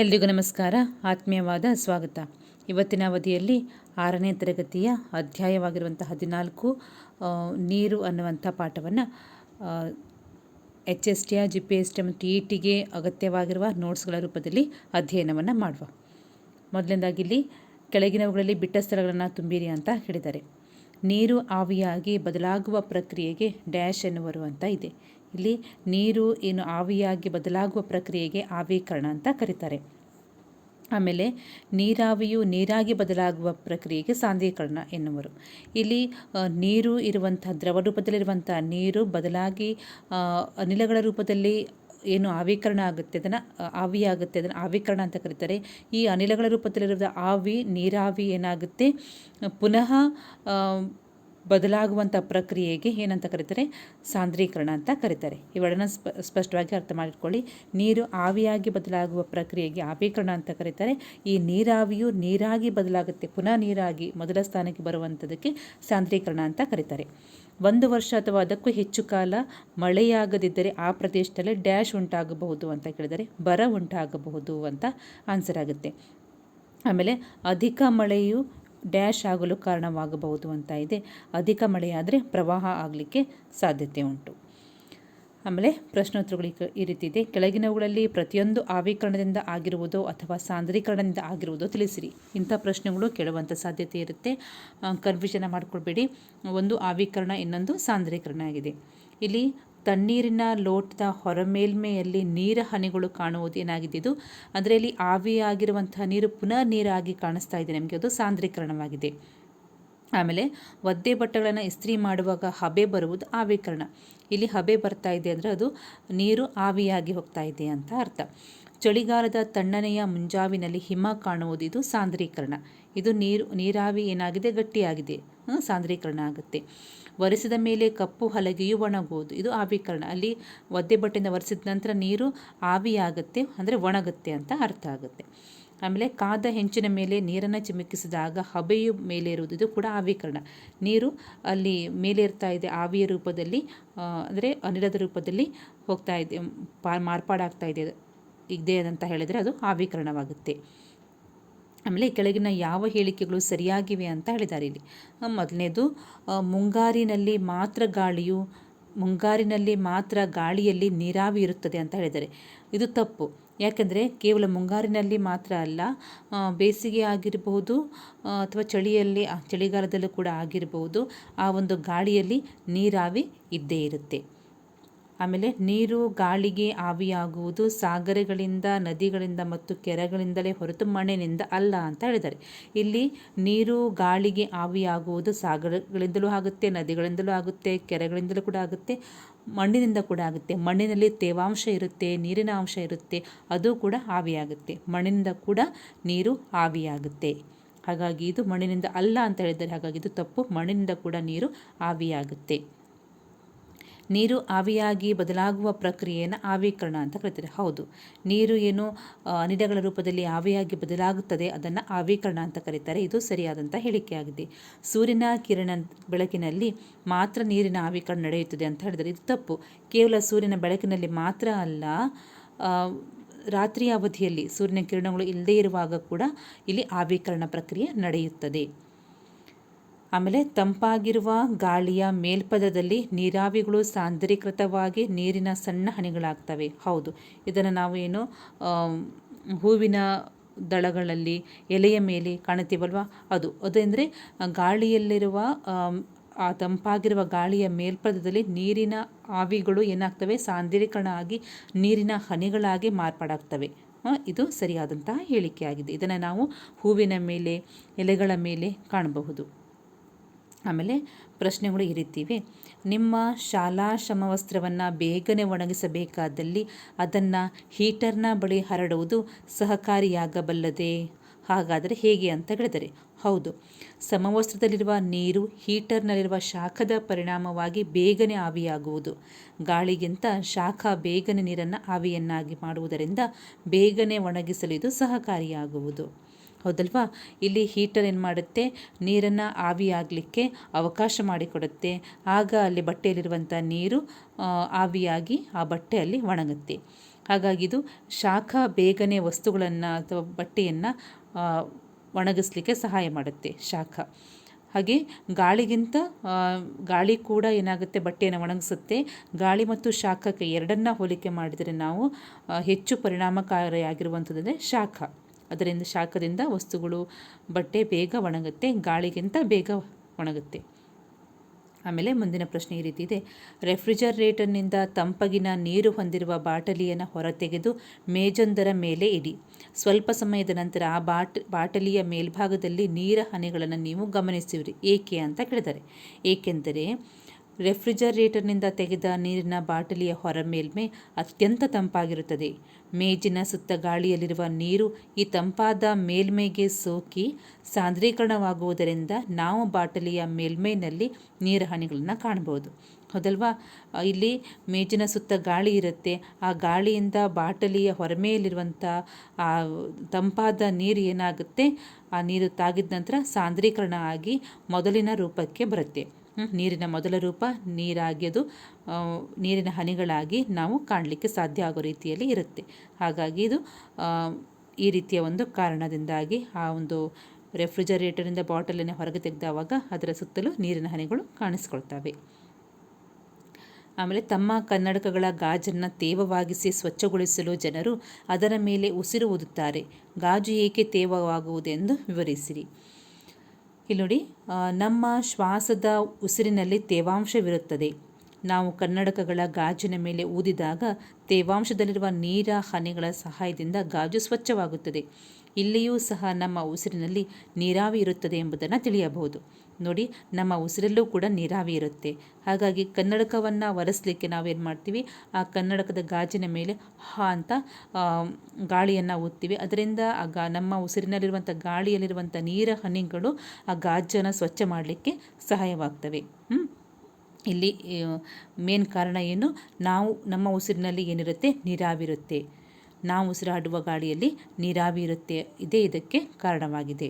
ಎಲ್ರಿಗೂ ನಮಸ್ಕಾರ. ಆತ್ಮೀಯವಾದ ಸ್ವಾಗತ. ಇವತ್ತಿನ ಅವಧಿಯಲ್ಲಿ ಆರನೇ ತರಗತಿಯ ಅಧ್ಯಾಯವಾಗಿರುವಂಥ ಹದಿನಾಲ್ಕು ನೀರು ಅನ್ನುವಂಥ ಪಾಠವನ್ನು ಎಚ್ ಎಸ್ ಟಿಯ ಜಿ ಪಿ ಎಸ್ ಟಿ ಮತ್ತು ಇ ಟಿಗೆ ಅಗತ್ಯವಾಗಿರುವ ನೋಟ್ಸ್ಗಳ ರೂಪದಲ್ಲಿ ಅಧ್ಯಯನವನ್ನು ಮಾಡುವ. ಮೊದಲನೇದಾಗಿ ಇಲ್ಲಿ ಕೆಳಗಿನವುಗಳಲ್ಲಿ ಬಿಟ್ಟ ಸ್ಥಳಗಳನ್ನು ತುಂಬಿರಿ ಅಂತ ಹೇಳಿದ್ದಾರೆ. ನೀರು ಆವಿಯಾಗಿ ಬದಲಾಗುವ ಪ್ರಕ್ರಿಯೆಗೆ ಡ್ಯಾಶ್ ಎನ್ನುವರು ಅಂತ ಇದೆ. ಇಲ್ಲಿ ನೀರು ಏನು ಆವಿಯಾಗಿ ಬದಲಾಗುವ ಪ್ರಕ್ರಿಯೆಗೆ ಆವೀಕರಣ ಅಂತ ಕರೀತಾರೆ. ಆಮೇಲೆ ನೀರಾವಿಯು ನೀರಾಗಿ ಬದಲಾಗುವ ಪ್ರಕ್ರಿಯೆಗೆ ಸಾಂದ್ರೀಕರಣ ಎನ್ನುವರು. ಇಲ್ಲಿ ನೀರು ಇರುವಂಥ ದ್ರವ ರೂಪದಲ್ಲಿರುವಂಥ ನೀರು ಬದಲಾಗಿ ಅನಿಲಗಳ ರೂಪದಲ್ಲಿ ಏನು ಆವೀಕರಣ ಆಗುತ್ತೆ, ಅದನ್ನು ಆವಿಯಾಗುತ್ತೆ, ಅದನ್ನು ಆವೀಕರಣ ಅಂತ ಕರೀತಾರೆ. ಈ ಅನಿಲಗಳ ರೂಪದಲ್ಲಿರುವ ಆವಿ, ನೀರಾವಿ ಏನಾಗುತ್ತೆ? ಪುನಃ ಬದಲಾಗುವಂಥ ಪ್ರಕ್ರಿಯೆಗೆ ಏನಂತ ಕರೀತಾರೆ? ಸಾಂದ್ರೀಕರಣ ಅಂತ ಕರೀತಾರೆ. ಇವೆರಡನ್ನ ಸ್ಪ, ಸ್ಪಷ್ಟವಾಗಿ ಅರ್ಥ ಮಾಡಿಕೊಳ್ಳಿ ನೀರು ಆವಿಯಾಗಿ ಬದಲಾಗುವ ಪ್ರಕ್ರಿಯೆಗೆ ಆವೀಕರಣ ಅಂತ ಕರೀತಾರೆ. ಈ ನೀರಾವಿಯು ನೀರಾಗಿ ಬದಲಾಗುತ್ತೆ. ಪುನಃ ನೀರಾಗಿ ಮೊದಲ ಸ್ಥಾನಕ್ಕೆ ಬರುವಂಥದ್ದಕ್ಕೆ ಸಾಂದ್ರೀಕರಣ ಅಂತ ಕರೀತಾರೆ. ಒಂದು ವರ್ಷ ಅಥವಾ ಅದಕ್ಕೂ ಹೆಚ್ಚು ಕಾಲ ಮಳೆಯಾಗದಿದ್ದರೆ ಆ ಪ್ರದೇಶದಲ್ಲಿ ಡ್ಯಾಶ್ ಉಂಟಾಗಬಹುದು ಅಂತ ಕೇಳಿದರೆ ಬರ ಉಂಟಾಗಬಹುದು ಅಂತ ಆನ್ಸರ್ ಆಗುತ್ತೆ. ಆಮೇಲೆ ಅಧಿಕ ಮಳೆಯು ಡ್ಯಾಶ್ ಆಗಲು ಕಾರಣವಾಗಬಹುದು ಅಂತ ಇದೆ. ಅಧಿಕ ಮಳೆಯಾದರೆ ಪ್ರವಾಹ ಆಗಲಿಕ್ಕೆ ಸಾಧ್ಯತೆ ಉಂಟು. ಆಮೇಲೆ ಪ್ರಶ್ನೋತ್ತರಗಳು ಈ ರೀತಿ ಇದೆ. ಕೆಳಗಿನವುಗಳಲ್ಲಿ ಪ್ರತಿಯೊಂದು ಆವೀಕರಣದಿಂದ ಆಗಿರುವುದೋ ಅಥವಾ ಸಾಂದ್ರೀಕರಣದಿಂದ ಆಗಿರುವುದೋ ತಿಳಿಸಿರಿ. ಇಂಥ ಪ್ರಶ್ನೆಗಳು ಕೇಳುವಂಥ ಸಾಧ್ಯತೆ ಇರುತ್ತೆ. ಕನ್ಫ್ಯೂಷನ್ ಮಾಡಿಕೊಳ್ಬೇಡಿ. ಒಂದು ಆವೀಕರಣ ಇನ್ನೊಂದು ಸಾಂದ್ರೀಕರಣ ಆಗಿದೆ. ಇಲ್ಲಿ ತಣ್ಣೀರಿನ ಲೋಟದ ಹೊರ ಮೇಲ್ಮೆಯಲ್ಲಿ ನೀರ ಹನಿಗಳು ಕಾಣುವುದು ಏನಾಗಿದೆ ಇದು? ಇಲ್ಲಿ ಆವಿಯಾಗಿರುವಂತಹ ನೀರು ಪುನಃ ನೀರಾಗಿ ಕಾಣಿಸ್ತಾ ಇದೆ ನಮಗೆ. ಅದು ಸಾಂದ್ರೀಕರಣವಾಗಿದೆ. ಆಮೇಲೆ ಒದ್ದೆ ಬಟ್ಟೆಗಳನ್ನು ಇಸ್ತ್ರಿ ಮಾಡುವಾಗ ಹಬೆ ಬರುವುದು ಆವೀಕರಣ. ಇಲ್ಲಿ ಹಬೆ ಬರ್ತಾ ಇದೆ ಅಂದರೆ ಅದು ನೀರು ಆವಿಯಾಗಿ ಹೋಗ್ತಾ ಇದೆ ಅಂತ ಅರ್ಥ. ಚಳಿಗಾಲದ ತಣ್ಣನೆಯ ಮುಂಜಾವಿನಲ್ಲಿ ಹಿಮ ಕಾಣುವುದು ಇದು ಸಾಂದ್ರೀಕರಣ. ಇದು ನೀರು, ನೀರಾವಿ ಏನಾಗಿದೆ? ಗಟ್ಟಿಯಾಗಿದೆ. ಸಾಂದ್ರೀಕರಣ ಆಗುತ್ತೆ. ಒರೆಸಿದ ಮೇಲೆ ಕಪ್ಪು ಹಲಗೆಯು ಒಣಗುವುದು. ಇದು ಆವಿಕರಣ. ಅಲ್ಲಿ ಒದ್ದೆ ಬಟ್ಟೆಯಿಂದ ಒರೆಸಿದ ನಂತರ ನೀರು ಆವಿಯಾಗುತ್ತೆ, ಅಂದರೆ ಒಣಗುತ್ತೆ ಅಂತ ಅರ್ಥ ಆಗುತ್ತೆ. ಆಮೇಲೆ ಕಾದ ಹೆಂಚಿನ ಮೇಲೆ ನೀರನ್ನು ಚಿಮುಕಿಸಿದಾಗ ಹಬೆಯು ಮೇಲೆ ಇರುವುದು ಇದು ಕೂಡ ಆವೀಕರಣ. ನೀರು ಅಲ್ಲಿ ಮೇಲೆ ಇರ್ತಾ ಇದೆ, ಆವಿಯ ರೂಪದಲ್ಲಿ ಅಂದರೆ ಅನಿಲದ ರೂಪದಲ್ಲಿ ಹೋಗ್ತಾ ಇದೆ ಮಾರ್ಪಾಡಾಗ್ತಾ ಇದೆ. ಇದೆ ಅಂತ ಹೇಳಿದರೆ ಅದು ಆವೀಕರಣವಾಗುತ್ತೆ. ಆಮೇಲೆ ಕೆಳಗಿನ ಯಾವ ಹೇಳಿಕೆಗಳು ಸರಿಯಾಗಿವೆ ಅಂತ ಹೇಳಿದ್ದಾರೆ ಇಲ್ಲಿ. ಮೊದಲನೇದು ಮುಂಗಾರಿನಲ್ಲಿ ಮಾತ್ರ ಗಾಳಿಯು, ಮುಂಗಾರಿನಲ್ಲಿ ಮಾತ್ರ ಗಾಳಿಯಲ್ಲಿ ನೀರಾವಿ ಇರುತ್ತದೆ ಅಂತ ಹೇಳಿದ್ದಾರೆ. ಇದು ತಪ್ಪು. ಯಾಕೆಂದರೆ ಕೇವಲ ಮುಂಗಾರಿನಲ್ಲಿ ಮಾತ್ರ ಅಲ್ಲ ಬೇಸಿಗೆ ಆಗಿರಬಹುದು ಅಥವಾ ಚಳಿಯಲ್ಲಿ ಚಳಿಗಾಲದಲ್ಲೂ ಕೂಡ ಆಗಿರಬಹುದು ಆ ಒಂದು ಗಾಳಿಯಲ್ಲಿ ನೀರಾವಿ ಇದ್ದೇ ಇರುತ್ತೆ. ಆಮೇಲೆ ನೀರು, ಗಾಳಿಗೆ ಆವಿಯಾಗುವುದು ಸಾಗರಗಳಿಂದ, ನದಿಗಳಿಂದ ಮತ್ತು ಕೆರೆಗಳಿಂದಲೇ ಹೊರತು ಮಣ್ಣಿನಿಂದ ಅಲ್ಲ ಅಂತ ಹೇಳಿದ್ದಾರೆ. ಇಲ್ಲಿ ನೀರು, ಗಾಳಿಗೆ ಆವಿಯಾಗುವುದು ಸಾಗರಗಳಿಂದಲೂ ಆಗುತ್ತೆ, ನದಿಗಳಿಂದಲೂ ಆಗುತ್ತೆ, ಕೆರೆಗಳಿಂದಲೂ ಕೂಡ ಆಗುತ್ತೆ, ಮಣ್ಣಿನಿಂದ ಕೂಡ ಆಗುತ್ತೆ. ಮಣ್ಣಿನಲ್ಲಿ ತೇವಾಂಶ ಇರುತ್ತೆ, ನೀರಿನ ಅಂಶ ಇರುತ್ತೆ, ಅದು ಕೂಡ ಆವಿಯಾಗುತ್ತೆ. ಮಣ್ಣಿನಿಂದ ಕೂಡ ನೀರು ಆವಿಯಾಗುತ್ತೆ. ಹಾಗಾಗಿ ಇದು ಮಣ್ಣಿನಿಂದ ಅಲ್ಲ ಅಂತ ಹೇಳಿದ್ದಾರೆ. ಹಾಗಾಗಿ ಇದು ತಪ್ಪು. ಮಣ್ಣಿನಿಂದ ಕೂಡ ನೀರು ಆವಿಯಾಗುತ್ತೆ. ನೀರು ಆವಿಯಾಗಿ ಬದಲಾಗುವ ಪ್ರಕ್ರಿಯೆಯನ್ನು ಆವೀಕರಣ ಅಂತ ಕರೀತಾರೆ. ಹೌದು. ನೀರು ಏನು ಅನಿಲಗಳ ರೂಪದಲ್ಲಿ ಆವಿಯಾಗಿ ಬದಲಾಗುತ್ತದೆ, ಅದನ್ನು ಆವೀಕರಣ ಅಂತ ಕರೀತಾರೆ. ಇದು ಸರಿಯಾದಂಥ ಹೇಳಿಕೆಯಾಗಿದೆ ಸೂರ್ಯನ ಕಿರಣ ಬೆಳಕಿನಲ್ಲಿ ಮಾತ್ರ ನೀರಿನ ಆವೀಕರಣ ನಡೆಯುತ್ತದೆ ಅಂತ ಹೇಳಿದರೆ ಇದು ತಪ್ಪು. ಕೇವಲ ಸೂರ್ಯನ ಬೆಳಕಿನಲ್ಲಿ ಮಾತ್ರ ಅಲ್ಲ ರಾತ್ರಿ ಅವಧಿಯಲ್ಲಿ ಸೂರ್ಯನ ಕಿರಣಗಳು ಇಲ್ಲದೇ ಇರುವಾಗ ಕೂಡ ಇಲ್ಲಿ ಆವೀಕರಣ ಪ್ರಕ್ರಿಯೆ ನಡೆಯುತ್ತದೆ. ಆಮೇಲೆ ತಂಪಾಗಿರುವ ಗಾಳಿಯ ಮೇಲ್ಪದದಲ್ಲಿ ನೀರಾವಿಗಳು ಸಾಂದ್ರೀಕೃತವಾಗಿ ನೀರಿನ ಸಣ್ಣ ಹನಿಗಳಾಗ್ತವೆ. ಹೌದು. ಇದನ್ನು ನಾವು ಏನು ಹೂವಿನ ದಳಗಳಲ್ಲಿ ಎಲೆಯ ಮೇಲೆ ಕಾಣುತ್ತೀವಲ್ವ? ಅದು. ಅದಂದರೆ ಗಾಳಿಯಲ್ಲಿರುವ ಆ ತಂಪಾಗಿರುವ ಗಾಳಿಯ ಮೇಲ್ಪದದಲ್ಲಿ ನೀರಿನ ಆವಿಗಳು ಏನಾಗ್ತವೆ? ಸಾಂದ್ರೀಕರಣ ಆಗಿ ನೀರಿನ ಹನಿಗಳಾಗಿ ಮಾರ್ಪಾಡಾಗ್ತವೆ. ಇದು ಸರಿಯಾದಂತಹ ಹೇಳಿಕೆಯಾಗಿದೆ. ಇದನ್ನು ನಾವು ಹೂವಿನ ಮೇಲೆ, ಎಲೆಗಳ ಮೇಲೆ ಕಾಣಬಹುದು. ಆಮೇಲೆ ಪ್ರಶ್ನೆಗಳು ಈ ನಿಮ್ಮ ಶಾಲಾ ಸಮವಸ್ತ್ರವನ್ನು ಬೇಗನೆ ಒಣಗಿಸಬೇಕಾದಲ್ಲಿ ಅದನ್ನು ಹೀಟರ್ನ ಬಳಿ ಹರಡುವುದು ಸಹಕಾರಿಯಾಗಬಲ್ಲದೆ? ಹಾಗಾದರೆ ಹೇಗೆ ಅಂತ ಹೇಳಿದರೆ ಹೌದು. ಸಮವಸ್ತ್ರದಲ್ಲಿರುವ ನೀರು ಹೀಟರ್ನಲ್ಲಿರುವ ಶಾಖದ ಪರಿಣಾಮವಾಗಿ ಬೇಗನೆ ಆವಿಯಾಗುವುದು. ಗಾಳಿಗಿಂತ ಶಾಖ ಬೇಗನೆ ನೀರನ್ನು ಆವಿಯನ್ನಾಗಿ ಮಾಡುವುದರಿಂದ ಬೇಗನೆ ಒಣಗಿಸಲು ಇದು ಸಹಕಾರಿಯಾಗುವುದು. ಹೌದಲ್ವಾ? ಇಲ್ಲಿ ಹೀಟರ್ ಏನು ಮಾಡುತ್ತೆ? ನೀರನ್ನು ಆವಿಯಾಗಲಿಕ್ಕೆ ಅವಕಾಶ ಮಾಡಿಕೊಡುತ್ತೆ. ಆಗ ಅಲ್ಲಿ ಬಟ್ಟೆಯಲ್ಲಿರುವಂಥ ನೀರು ಆವಿಯಾಗಿ ಆ ಬಟ್ಟೆ ಅಲ್ಲಿ ಒಣಗುತ್ತೆ. ಹಾಗಾಗಿ ಇದು ಶಾಖ ಬೇಗನೆ ವಸ್ತುಗಳನ್ನು ಅಥವಾ ಬಟ್ಟೆಯನ್ನು ಒಣಗಿಸ್ಲಿಕ್ಕೆ ಸಹಾಯ ಮಾಡುತ್ತೆ ಶಾಖ. ಹಾಗೆ ಗಾಳಿಗಿಂತ ಗಾಳಿ ಕೂಡ ಏನಾಗುತ್ತೆ? ಬಟ್ಟೆಯನ್ನು ಒಣಗಿಸುತ್ತೆ. ಗಾಳಿ ಮತ್ತು ಶಾಖಕ್ಕೆ ಎರಡನ್ನ ಹೋಲಿಕೆ ಮಾಡಿದರೆ ನಾವು ಹೆಚ್ಚು ಪರಿಣಾಮಕಾರಿಯಾಗಿರುವಂಥದ್ದೇ ಶಾಖ. ಅದರಿಂದ ಶಾಖದಿಂದ ವಸ್ತುಗಳು, ಬಟ್ಟೆ ಬೇಗ ಒಣಗುತ್ತೆ, ಗಾಳಿಗಿಂತ ಬೇಗ ಒಣಗುತ್ತೆ. ಆಮೇಲೆ ಮುಂದಿನ ಪ್ರಶ್ನೆ ಈ ರೀತಿ ಇದೆ. ರೆಫ್ರಿಜರೇಟರ್ನಿಂದ ತಂಪಗಿನ ನೀರು ಹೊಂದಿರುವ ಬಾಟಲಿಯನ್ನು ಹೊರತೆಗೆದು ಮೇಜೊಂದರ ಮೇಲೆ ಇಡಿ. ಸ್ವಲ್ಪ ಸಮಯದ ನಂತರ ಆ ಬಾಟ್, ಬಾಟಲಿಯ ಮೇಲ್ಭಾಗದಲ್ಲಿ ನೀರ ಹನಿಗಳನ್ನು ನೀವು ಗಮನಿಸುವಿರಿ. ಏಕೆ ಅಂತ ಕೇಳಿದ್ದಾರೆ. ಏಕೆಂದರೆ ರೆಫ್ರಿಜರೇಟರ್ನಿಂದ ತೆಗೆದ ನೀರಿನ ಬಾಟಲಿಯ ಹೊರ ಮೇಲ್ಮೆ ಅತ್ಯಂತ ತಂಪಾಗಿರುತ್ತದೆ. ಮೇಜಿನ ಸುತ್ತ ಗಾಳಿಯಲ್ಲಿರುವ ನೀರು ಈ ತಂಪಾದ ಮೇಲ್ಮೈಗೆ ಸೋಕಿ ಸಾಂದ್ರೀಕರಣವಾಗುವುದರಿಂದ ನಾವು ಬಾಟಲಿಯ ಮೇಲ್ಮೈನಲ್ಲಿ ನೀರ ಹನಿಗಳನ್ನು ಕಾಣಬಹುದು. ಹೌದಲ್ವಾ? ಇಲ್ಲಿ ಮೇಜಿನ ಸುತ್ತ ಗಾಳಿ ಇರುತ್ತೆ. ಆ ಗಾಳಿಯಿಂದ ಬಾಟಲಿಯ ಹೊರಮೆಯಲ್ಲಿರುವಂಥ ಆ, ತಂಪಾದ ನೀರು ಏನಾಗುತ್ತೆ? ಆ ನೀರು ತಾಗಿದ ನಂತರ ಸಾಂದ್ರೀಕರಣ ಆಗಿ ಮೊದಲಿನ ರೂಪಕ್ಕೆ ಬರುತ್ತೆ. ನೀರಿನ ಮೊದಲ ರೂಪ ನೀರಾಗಿ ಅದು ನೀರಿನ ಹನಿಗಳಾಗಿ ನಾವು ಕಾಣಲಿಕ್ಕೆ ಸಾಧ್ಯ ಆಗೋ ರೀತಿಯಲ್ಲಿ ಇರುತ್ತೆ. ಹಾಗಾಗಿ ಇದು ಈ ರೀತಿಯ ಒಂದು ಕಾರಣದಿಂದಾಗಿ ಆ ಒಂದು ರೆಫ್ರಿಜರೇಟರಿಂದ ಬಾಟಲನ್ನು ಹೊರಗೆ ತೆಗೆದವಾಗ ಅದರ ಸುತ್ತಲೂ ನೀರಿನ ಹನಿಗಳು ಕಾಣಿಸ್ಕೊಳ್ತವೆ. ಆಮೇಲೆ ತಮ್ಮ ಕನ್ನಡಕಗಳ ಗಾಜನ್ನು ತೇವವಾಗಿಸಿ ಸ್ವಚ್ಛಗೊಳಿಸಲು ಜನರು ಅದರ ಮೇಲೆ ಉಸಿರು ಊದುತ್ತಾರೆ. ಗಾಜು ಏಕೆ ತೇವವಾಗುವುದೆಂದು ವಿವರಿಸಿರಿ. ಇಲ್ಲಿ ನೋಡಿ ನಮ್ಮ ಶ್ವಾಸದ ಉಸಿರಿನಲ್ಲಿ ತೇವಾಂಶವಿರುತ್ತದೆ. ನಾವು ಕನ್ನಡಕಗಳ ಗಾಜಿನ ಮೇಲೆ ಊದಿದಾಗ ತೇವಾಂಶದಲ್ಲಿರುವ ನೀರ ಹನಿಗಳ ಸಹಾಯದಿಂದ ಗಾಜು ಸ್ವಚ್ಛವಾಗುತ್ತದೆ. ಇಲ್ಲಿಯೂ ಸಹ ನಮ್ಮ ಉಸಿರಿನಲ್ಲಿ ನೀರಾವಿ ಇರುತ್ತದೆ ಎಂಬುದನ್ನು ತಿಳಿಯಬಹುದು. ನೋಡಿ, ನಮ್ಮ ಉಸಿರಲ್ಲೂ ಕೂಡ ನೀರಾವಿ ಇರುತ್ತೆ. ಹಾಗಾಗಿ ಕನ್ನಡಕವನ್ನು ಒರೆಸಲಿಕ್ಕೆ ನಾವೇನು ಮಾಡ್ತೀವಿ? ಆ ಕನ್ನಡಕದ ಗಾಜಿನ ಮೇಲೆ ಹಾ ಅಂತ ಗಾಳಿಯನ್ನು ಊದ್ತೀವಿ ಅದರಿಂದ ಆ ಗಾ, ನಮ್ಮ ಉಸಿರಿನಲ್ಲಿರುವಂಥ ಗಾಳಿಯಲ್ಲಿರುವಂಥ ನೀರ ಹನಿಗಳು ಆ ಗಾಜನ್ನು ಸ್ವಚ್ಛ ಮಾಡಲಿಕ್ಕೆ ಸಹಾಯವಾಗ್ತವೆ. ಇಲ್ಲಿ ಮೇನ್ ಕಾರಣ ಏನು? ನಾವು, ನಮ್ಮ ಉಸಿರಿನಲ್ಲಿ ಏನಿರುತ್ತೆ? ನೀರಾವಿರುತ್ತೆ ನಾವು ಉಸಿರಾಡುವ ಗಾಳಿಯಲ್ಲಿ ನೀರಾವಿ ಇರುತ್ತೆ. ಇದೇ ಇದಕ್ಕೆ ಕಾರಣವಾಗಿದೆ.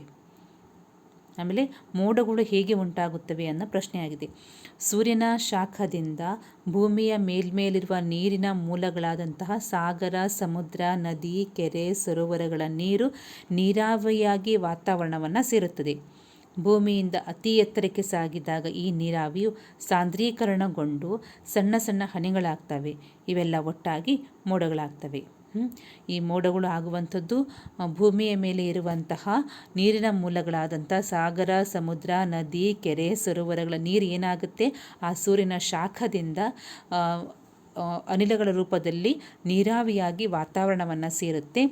ಆಮೇಲೆ ಮೋಡಗಳು ಹೇಗೆ ಉಂಟಾಗುತ್ತವೆ ಅನ್ನೋ ಪ್ರಶ್ನೆಯಾಗಿದೆ. ಸೂರ್ಯನ ಶಾಖದಿಂದ ಭೂಮಿಯ ಮೇಲ್ಮೇಲಿರುವ ನೀರಿನ ಮೂಲಗಳಾದಂತಹ ಸಾಗರ, ಸಮುದ್ರ, ನದಿ, ಕೆರೆ, ಸರೋವರಗಳ ನೀರು ನೀರಾವಿಯಾಗಿ ವಾತಾವರಣವನ್ನು ಸೇರುತ್ತದೆ. ಭೂಮಿಯಿಂದ ಅತಿ ಎತ್ತರಕ್ಕೆ ಸಾಗಿದಾಗ ಈ ನೀರಾವಿಯು ಸಾಂದ್ರೀಕರಣಗೊಂಡು ಸಣ್ಣ ಸಣ್ಣ ಹನಿಗಳಾಗ್ತವೆ. ಇವೆಲ್ಲ ಒಟ್ಟಾಗಿ ಮೋಡಗಳಾಗ್ತವೆ. ಈ ಮೋಡಗಳು ಆಗುವಂಥದ್ದು ಭೂಮಿಯ ಮೇಲೆ ಇರುವಂತಹ ನೀರಿನ ಮೂಲಗಳಾದಂಥ ಸಾಗರ, ಸಮುದ್ರ, ನದಿ, ಕೆರೆ, ಸರೋವರಗಳ ನೀರು ಏನಾಗುತ್ತೆ? ಆ ಸೂರ್ಯನ ಶಾಖದಿಂದ ಅನಿಲಗಳ ರೂಪದಲ್ಲಿ ನೀರಾವಿಯಾಗಿ ವಾತಾವರಣವನ್ನು ಸೇರುತ್ತೆ.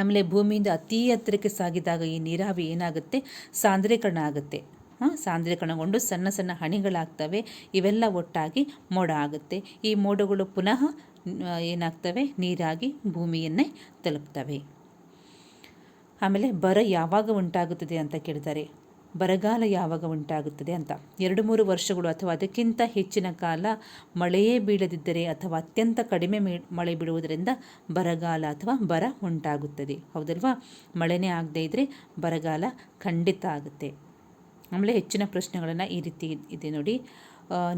ಆಮೇಲೆ ಭೂಮಿಯಿಂದ ಅತಿ ಎತ್ತರಕ್ಕೆ ಸಾಗಿದಾಗ ಈ ನೀರಾವಿ ಏನಾಗುತ್ತೆ? ಸಾಂದ್ರೀಕರಣ ಆಗುತ್ತೆ. ಹಾಂ ಸಾಂದ್ರೀಕರಣಗೊಂಡು ಸಣ್ಣ ಸಣ್ಣ ಹಣಿಗಳಾಗ್ತವೆ ಇವೆಲ್ಲ ಒಟ್ಟಾಗಿ ಮೋಡ ಆಗುತ್ತೆ. ಈ ಮೋಡಗಳು ಪುನಃ ಏನಾಗ್ತವೆ? ನೀರಾಗಿ ಭೂಮಿಯನ್ನೇ ತಲುಪ್ತವೆ. ಆಮೇಲೆ ಬರ ಯಾವಾಗ ಉಂಟಾಗುತ್ತದೆ ಅಂತ ಕೇಳ್ತಾರೆ. ಬರಗಾಲ ಯಾವಾಗ ಉಂಟಾಗುತ್ತದೆ ಅಂತ. ಎರಡು ಮೂರು ವರ್ಷಗಳು ಅಥವಾ ಅದಕ್ಕಿಂತ ಹೆಚ್ಚಿನ ಕಾಲ ಮಳೆಯೇ ಬೀಳದಿದ್ದರೆ ಅಥವಾ ಅತ್ಯಂತ ಕಡಿಮೆ ಮಳೆ ಬೀಳುವುದರಿಂದ ಬರಗಾಲ ಅಥವಾ ಬರ ಉಂಟಾಗುತ್ತದೆ. ಹೌದಲ್ವಾ? ಮಳೆನೇ ಆಗದೇ ಇದ್ದರೆ ಬರಗಾಲ ಖಂಡಿತ ಆಗುತ್ತೆ. ಆಮೇಲೆ ಹೆಚ್ಚಿನ ಪ್ರಶ್ನೆಗಳನ್ನು ಈ ರೀತಿ ಇದೆ ನೋಡಿ.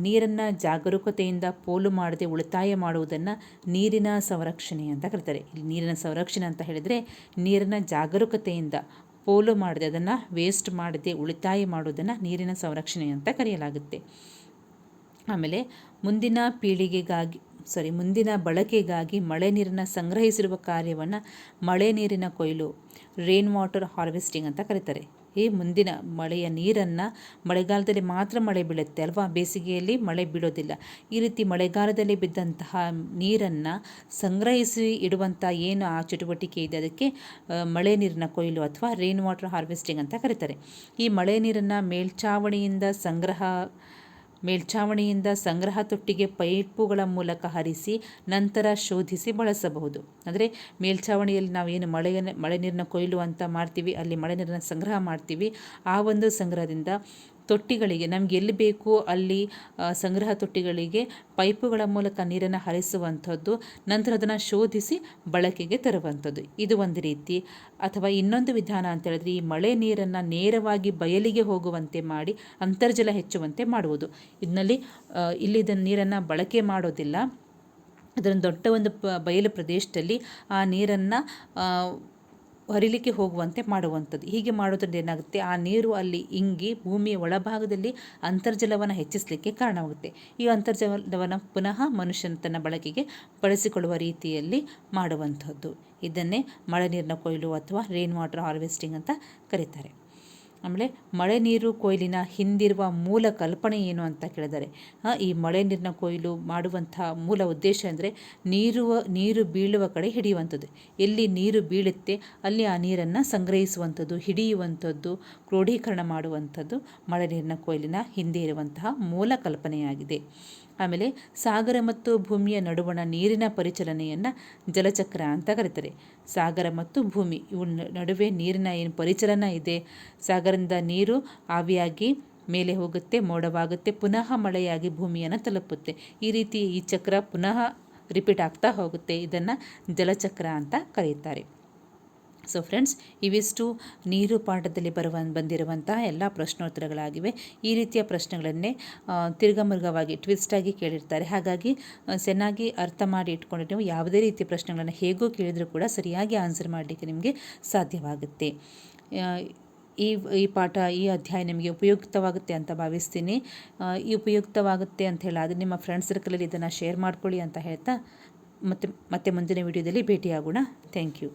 ನೀರನ್ನು ಜಾಗರೂಕತೆಯಿಂದ ಪೋಲು ಮಾಡದೆ ಉಳಿತಾಯ ಮಾಡುವುದನ್ನು ನೀರಿನ ಸಂರಕ್ಷಣೆ ಅಂತ ಕರೀತಾರೆ. ಇಲ್ಲಿ ನೀರಿನ ಸಂರಕ್ಷಣೆ ಅಂತ ಹೇಳಿದರೆ ನೀರಿನ ಜಾಗರೂಕತೆಯಿಂದ ಪೋಲು ಮಾಡದೆ ಅದನ್ನು ವೇಸ್ಟ್ ಮಾಡದೆ ಉಳಿತಾಯ ಮಾಡುವುದನ್ನು ನೀರಿನ ಸಂರಕ್ಷಣೆ ಅಂತ ಕರೆಯಲಾಗುತ್ತೆ. ಆಮೇಲೆ ಮುಂದಿನ ಪೀಳಿಗೆಗಾಗಿ ಸಾರಿ ಮುಂದಿನ ಬಳಕೆಗಾಗಿ ಮಳೆ ನೀರನ್ನು ಸಂಗ್ರಹಿಸಿರುವ ಕಾರ್ಯವನ್ನು ಮಳೆ ನೀರಿನ ಕೊಯ್ಲು ರೇನ್ ವಾಟರ್ ಹಾರ್ವೆಸ್ಟಿಂಗ್ ಅಂತ ಕರೀತಾರೆ. ಈ ಮುಂದಿನ ಮಳೆಯ ನೀರನ್ನು ಮಳೆಗಾಲದಲ್ಲಿ ಮಾತ್ರ ಮಳೆ ಬೀಳುತ್ತೆ ಅಲ್ವಾ? ಬೇಸಿಗೆಯಲ್ಲಿ ಮಳೆ ಬೀಳೋದಿಲ್ಲ. ಈ ರೀತಿ ಮಳೆಗಾಲದಲ್ಲಿ ಬಿದ್ದಂತಹ ನೀರನ್ನು ಸಂಗ್ರಹಿಸಿ ಇಡುವಂಥ ಏನು ಆ ಚಟುವಟಿಕೆ ಇದೆ? ಅದಕ್ಕೆ ಮಳೆ ನೀರಿನ ಕೊಯ್ಲು ಅಥವಾ ರೈನ್ ವಾಟರ್ ಹಾರ್ವೆಸ್ಟಿಂಗ್ ಅಂತ ಕರೀತಾರೆ. ಈ ಮಳೆ ನೀರನ್ನು ಮೇಲ್ಛಾವಣಿಯಿಂದ ಸಂಗ್ರಹ ಮೇಲ್ಛಾವಣಿಯಿಂದ ಸಂಗ್ರಹ ತೊಟ್ಟಿಗೆ ಪೈಪುಗಳ ಮೂಲಕ ಹರಿಸಿ ನಂತರ ಶೋಧಿಸಿ ಬಳಸಬಹುದು. ಅಂದರೆ ಮೇಲ್ಛಾವಣಿಯಲ್ಲಿ ನಾವು ಏನು ಮಳೆಯನ್ನು ಮಳೆ ನೀರನ್ನ ಕೊಯ್ಲು ಅಂತ ಮಾಡ್ತೀವಿ, ಅಲ್ಲಿ ಮಳೆ ನೀರನ್ನ ಸಂಗ್ರಹ ಮಾಡ್ತೀವಿ, ಆ ಒಂದು ಸಂಗ್ರಹದಿಂದ ತೊಟ್ಟಿಗಳಿಗೆ, ನಮ್ಗೆ ಎಲ್ಲಿ ಬೇಕು ಅಲ್ಲಿ ಸಂಗ್ರಹ ತೊಟ್ಟಿಗಳಿಗೆ ಪೈಪುಗಳ ಮೂಲಕ ನೀರನ್ನು ಹರಿಸುವಂಥದ್ದು, ನಂತರ ಅದನ್ನು ಶೋಧಿಸಿ ಬಳಕೆಗೆ ತರುವಂಥದ್ದು. ಇದು ಒಂದು ರೀತಿ. ಅಥವಾ ಇನ್ನೊಂದು ವಿಧಾನ ಅಂತ ಹೇಳಿದ್ರೆ, ಈ ಮಳೆ ನೀರನ್ನು ನೇರವಾಗಿ ಬಯಲಿಗೆ ಹೋಗುವಂತೆ ಮಾಡಿ ಅಂತರ್ಜಲ ಹೆಚ್ಚುವಂತೆ ಮಾಡುವುದು. ಇದರಲ್ಲಿ ಇಲ್ಲಿ ಇದನ್ನು ನೀರನ್ನು ಬಳಕೆ ಮಾಡೋದಿಲ್ಲ. ಅದರ ದೊಡ್ಡ ಒಂದು ಬಯಲು ಪ್ರದೇಶದಲ್ಲಿ ಆ ನೀರನ್ನು ಹರಿಲಿಕ್ಕೆ ಹೋಗುವಂತೆ ಮಾಡುವಂಥದ್ದು. ಹೀಗೆ ಮಾಡೋದ್ರಿಂದ ಏನಾಗುತ್ತೆ? ಆ ನೀರು ಅಲ್ಲಿ ಇಂಗಿ ಭೂಮಿಯ ಒಳಭಾಗದಲ್ಲಿ ಅಂತರ್ಜಲವನ್ನು ಹೆಚ್ಚಿಸಲಿಕ್ಕೆ ಕಾರಣವಾಗುತ್ತೆ. ಈ ಅಂತರ್ಜಲವನ್ನು ಪುನಃ ಮನುಷ್ಯನ ತನ್ನ ಬಳಕೆಗೆ ಬಳಸಿಕೊಳ್ಳುವ ರೀತಿಯಲ್ಲಿ ಮಾಡುವಂಥದ್ದು. ಇದನ್ನೇ ಮಳೆ ನೀರಿನ ಕೊಯ್ಲು ಅಥವಾ ರೈನ್ ವಾಟರ್ ಹಾರ್ವೆಸ್ಟಿಂಗ್ ಅಂತ ಕರೀತಾರೆ. ಆಮೇಲೆ ಮಳೆ ನೀರು ಕೊಯ್ಲಿನ ಹಿಂದಿರುವ ಮೂಲ ಕಲ್ಪನೆ ಏನು ಅಂತ ಕೇಳಿದ್ದಾರೆ ಈ ಮಳೆ ನೀರಿನ ಕೊಯ್ಲು ಮಾಡುವಂಥ ಮೂಲ ಉದ್ದೇಶ ಅಂದರೆ ನೀರು ನೀರು ಬೀಳುವ ಕಡೆ ಹಿಡಿಯುವಂಥದ್ದು. ಎಲ್ಲಿ ನೀರು ಬೀಳುತ್ತೆ, ಅಲ್ಲಿ ಆ ನೀರನ್ನು ಸಂಗ್ರಹಿಸುವಂಥದ್ದು, ಹಿಡಿಯುವಂಥದ್ದು, ಕ್ರೋಢೀಕರಣ ಮಾಡುವಂಥದ್ದು ಮಳೆ ನೀರಿನ ಕೊಯ್ಲಿನ ಹಿಂದೆ ಇರುವಂತಹ ಮೂಲ ಕಲ್ಪನೆಯಾಗಿದೆ. ಆಮೇಲೆ ಸಾಗರ ಮತ್ತು ಭೂಮಿಯ ನಡುವಣ ನೀರಿನ ಪರಿಚಲನೆಯನ್ನು ಜಲಚಕ್ರ ಅಂತ ಕರೀತಾರೆ. ಸಾಗರ ಮತ್ತು ಭೂಮಿ, ಇವು ನಡುವೆ ನೀರಿನ ಏನು ಪರಿಚಲನ ಇದೆ. ಸಾಗರದಿಂದ ನೀರು ಆವಿಯಾಗಿ ಮೇಲೆ ಹೋಗುತ್ತೆ, ಮೋಡವಾಗುತ್ತೆ, ಪುನಃ ಮಳೆಯಾಗಿ ಭೂಮಿಯನ್ನು ತಲುಪುತ್ತೆ. ಈ ರೀತಿ ಈ ಚಕ್ರ ಪುನಃ ರಿಪೀಟ್ ಆಗ್ತಾ ಹೋಗುತ್ತೆ. ಇದನ್ನು ಜಲಚಕ್ರ ಅಂತ ಕರೆಯುತ್ತಾರೆ ಸೊ ಫ್ರೆಂಡ್ಸ್ ಇವಿಷ್ಟು ನೀರು ಪಾಠದಲ್ಲಿ ಬರುವ ಬಂದಿರುವಂತಹ ಎಲ್ಲ ಪ್ರಶ್ನೋತ್ತರಗಳಾಗಿವೆ. ಈ ರೀತಿಯ ಪ್ರಶ್ನೆಗಳನ್ನೇ ತಿರ್ಗಮರ್ಗವಾಗಿ ಟ್ವಿಸ್ಟಾಗಿ ಕೇಳಿರ್ತಾರೆ. ಹಾಗಾಗಿ ಚೆನ್ನಾಗಿ ಅರ್ಥ ಮಾಡಿ ಇಟ್ಕೊಂಡು ನೀವು ಯಾವುದೇ ರೀತಿಯ ಪ್ರಶ್ನೆಗಳನ್ನು ಹೇಗೋ ಕೇಳಿದರೂ ಕೂಡ ಸರಿಯಾಗಿ ಆನ್ಸರ್ ಮಾಡಲಿಕ್ಕೆ ನಿಮಗೆ ಸಾಧ್ಯವಾಗುತ್ತೆ. ಈ ಈ ಪಾಠ, ಈ ಅಧ್ಯಾಯ ನಿಮಗೆ ಉಪಯುಕ್ತವಾಗುತ್ತೆ ಅಂತ ಭಾವಿಸ್ತೀನಿ. ಈ ಉಪಯುಕ್ತವಾಗುತ್ತೆ ಅಂತ ಹೇಳಿ ಅದು ನಿಮ್ಮ ಫ್ರೆಂಡ್ ಸರ್ಕಲಲ್ಲಿ ಇದನ್ನು ಶೇರ್ ಮಾಡ್ಕೊಳ್ಳಿ ಅಂತ ಹೇಳ್ತಾ ಮತ್ತೆ ಮತ್ತೆ ಮುಂದಿನ ವಿಡಿಯೋದಲ್ಲಿ ಭೇಟಿಯಾಗೋಣ. Thank you